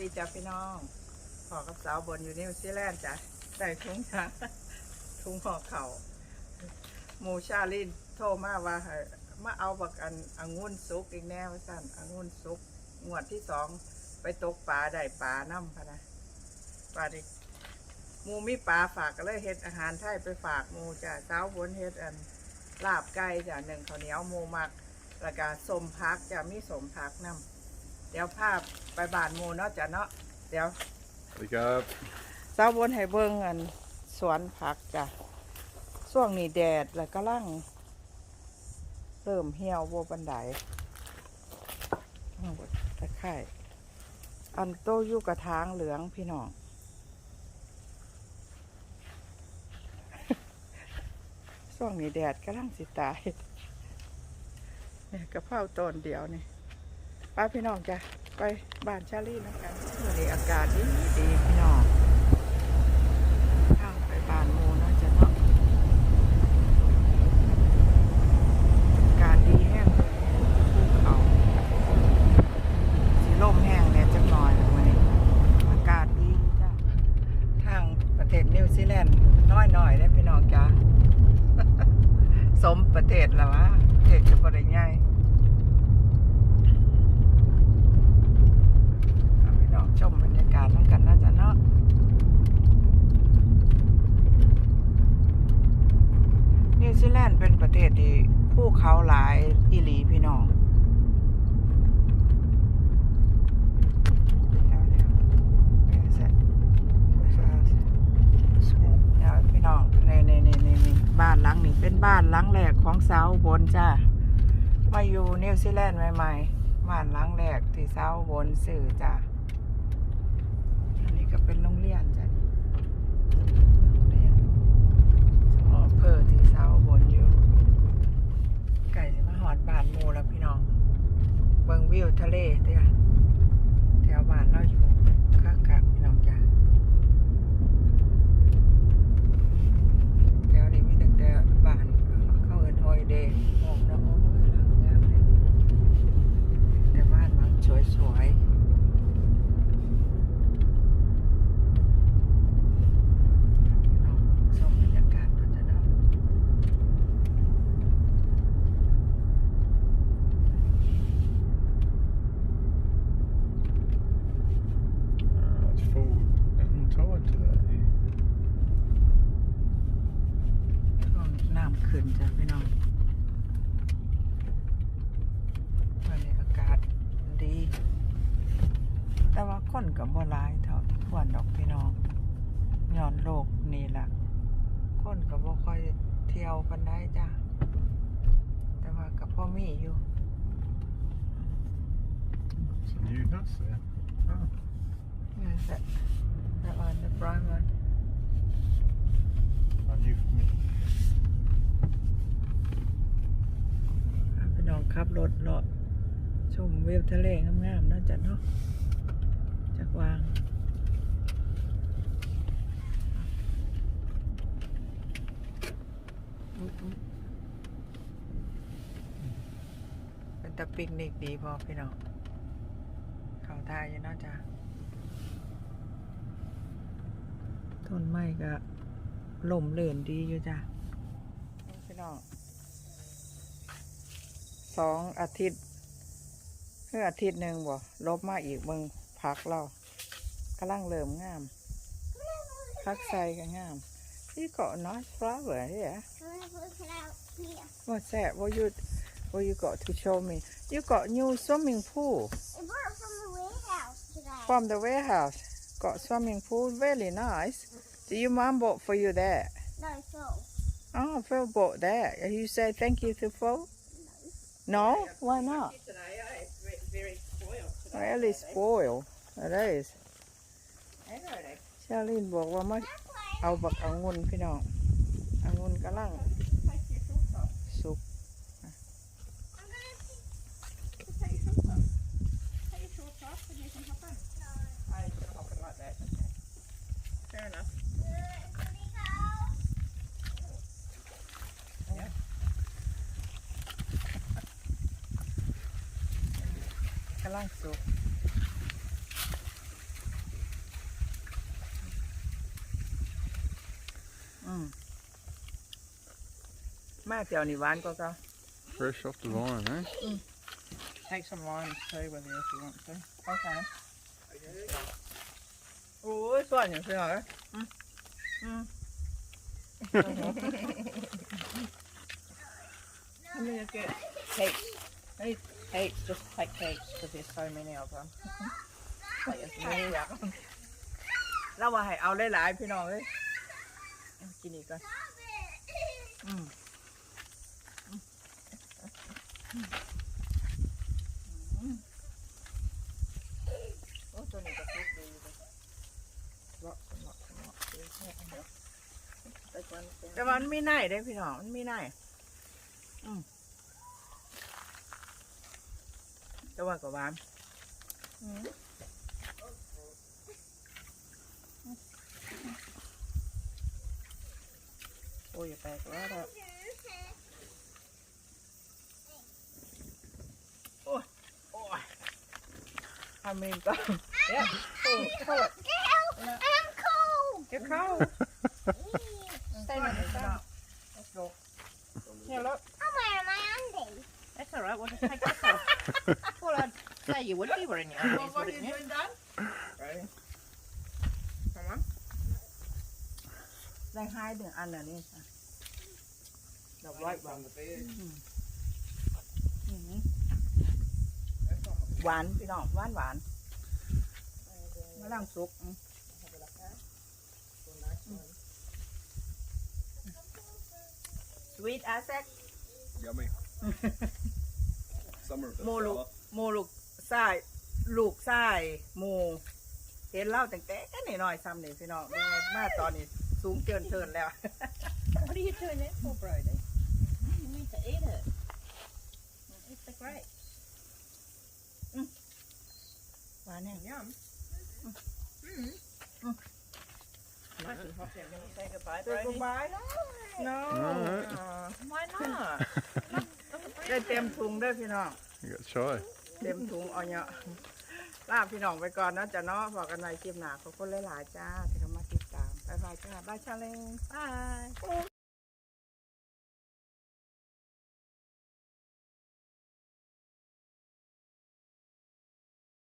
ดีจ้ะพี่น้องพอกับสาวบนอยู่นิวซีแลนด์จ้ะได้ถุงช้างถุงห่อเข่าหมูชาลินโทรมาว่ามาเอาบักอันองุ่นซุกอีกแน่ว่าสั่นองุ่นซุกงวดที่สองไปตกปลาได้ปลาน้ำพะนะปลาดิมูมีปลาฝากก็เลยเฮ็ดอาหารไทยไปฝากมูจ้ะสาวบนเฮ็ดอันลาบไก่จ้ะหนึ่งข้าวเหนียวมูมักแล้วก็สมพักจะมีสมพักน้ำเดี๋ยวภาพ ไปบานหมูเนาะจ้ะเนาะเดี๋ยวสวัสดีครับสาวบนให้เบิ่งอันสวนผักจ้ะช่วงนี้แดดแล้วก็ลังเริ่มเหี่ยวโบบันไดอ้าวตะไคร่อันโตอยู่กระถางเหลืองพี่น้องช่วงนี้แดดก็ลังสิตายเนี่ยกระเพราต้นเดียวนี่ไปพี่น้องจ้ะ ไปบ้านชาลีน้ำกันวันนี้อากาศดีดีพี่น้องทางไปบ้านหมูเนาะจะเนาะอากาศดีแห้งเลยภูเขาสีลมแห้งเนี่ยจักหน่อยวันนี้อากาศดีจ้ะทางประเทศนิวซีแลนด์น้อยหน่อยได้พี่น้องจ้ะสมประเทศแล้ววะประเทศจะบ่ได้ใหญ่าพี่น้อง ชมบรรยากาศทั้งกันน่าจะเนาะนิวซีแลนด์เป็นประเทศที่ภูเขาหลายอีหลีพี่น้องเดี๋ยวเดี๋ยวเดี๋ยวเสร็จเดี๋ยวเสร็จ School. เดี๋ยวพี่น้องนี่นี่นี่นี่บ้านหลังนี้เป็นบ้านหลังแรกของสาวบนจ้ามาอยู่นิวซีแลนด์ใหม่ๆบ้านหลังแรกที่สาวบนสื่อจ้า ก็เป็นโรงเรียนจ้ะโรงเรียนสอเพอที่เสาบนอยู่ ไก่สิมาหอดบานโมแล้วพี่น้อง เบิ่งวิวทะเลเด้อแถวบ้านเราอยู่คักๆพี่น้องจ้า แถวนี้มีตั้งแต่บ้านเข้าเอินฮอยเดย์มองแล้วโอ้ยหลังงามเลยแต่บ้านมันสวยๆเราชมบรรยากาศด้วยจะเนาะ Uh, it's full and tide today. ช่วงน้ำ ขึ้นจ้ะพี่น้องวันนี้อากาศดี แต่ว่าคนกับบ่หลายเท่าที่ควรดอกพี่น้องย้อนโลกนี่ล่ะ คนกับบ่ค่อยเที่ยวกันได้จ้ะ แต่ว่ากับพ่อมีอยู่ Some new nuts there. Oh, Yes, that, that one, the brown one. I knew for me. อะพี่น้อง ขับรถเลาะชมวิวทะเลงามๆนาะจ้ะเนาะจากวางเป็นตะปิกนิกดีพอพี่น้องเขาทายอยู่เนาะจ้ะต้นไม้ก็ล่มเลื่นดีอยู่จ้ะพี่น้อง สองอาทิตย์เพื่ออาทิตย์หนึ่งบ่ลบมาอีกมึงพักเรากำลังเริ่มงามพักใส่ก็งามนี่เกาะน้อยฟลาเวอร์เนี่ย I'm gonna put it out here. What's that? What you what you got to show me? You got new swimming pool It brought from the warehouse today. from the warehouse. Got swimming pool, really nice. Do your mom bought for you that? No, so. Oh, Phil bought that. You say thank you to Phil? No? Why not? Really spoiled. It is. ชาลินบอกว่ามา That's why เอาบักองุ่นพี่น้ององุ่นกำลังสุก ำลังสุกมากเดี๋ยวนี้หวานก็ก็ Fresh off the vine, eh? Take some limes too with you if you want to. Okay. โอ้ยส่วนอย่างเช่นอะไรอืมอืมทำไมจะเก็บ Take. Hey. Cakes. Just take cakes because there's so many of them. Like as many. เราว่าให้เอาหลายๆพี่น้องเลยเอากินอีกก่อนอืมอืมโอ้ตัวนี้ก็ทุกดีเลยเลาะเลาะเลาะเดี๋ยวเดี๋ยว This one. แต่ว่ามันไม่น่ายเด้พี่น้องมันไม่น่ายอืม แต่ว่าก็หวานอืมโอ้ยอย่าแตกแล้วอะโอ้ยทำเองก็ Yeah. Oh, pull it. I'm cold. Get cold. You would be wearing your undies, what are wouldn't you you? doing, Dan? Ready? Come on. ได้ให้หนึ่งอันน่ะนี่ค่ะดอกไว้บางหวานพี่น้องหวานหวานมะลังสุกอืม sweet อาแซก Yummy. Summer of the โม ลูก fella. โมลูกไส้ลูกไส้โมเห็นเล่าแต่งแต่กันหน่อยๆซ้ำนี่พี่น้องเบิ่งมาตอนนี้สูงเกินเทินแล้ว What are you doing that for, Brody? You need to eat it. Eat the grapes. หวานแน่ Yum. Nice and hot. Yeah, gonna say goodbye, ตัวกู Brody. บาย no Alright. อ่า Why not? ได้เต็มถุงเด้อพี่น้อง You got shy. เต็มถุงเอาเนาะลาพี่น้องไปก่อนนะจ๊ะเนาะบอกกันในคลิปหนาขอบคุณหลายๆจ้าที่เข้ามาติดตามบายบายจ้าบายชาเลงบาย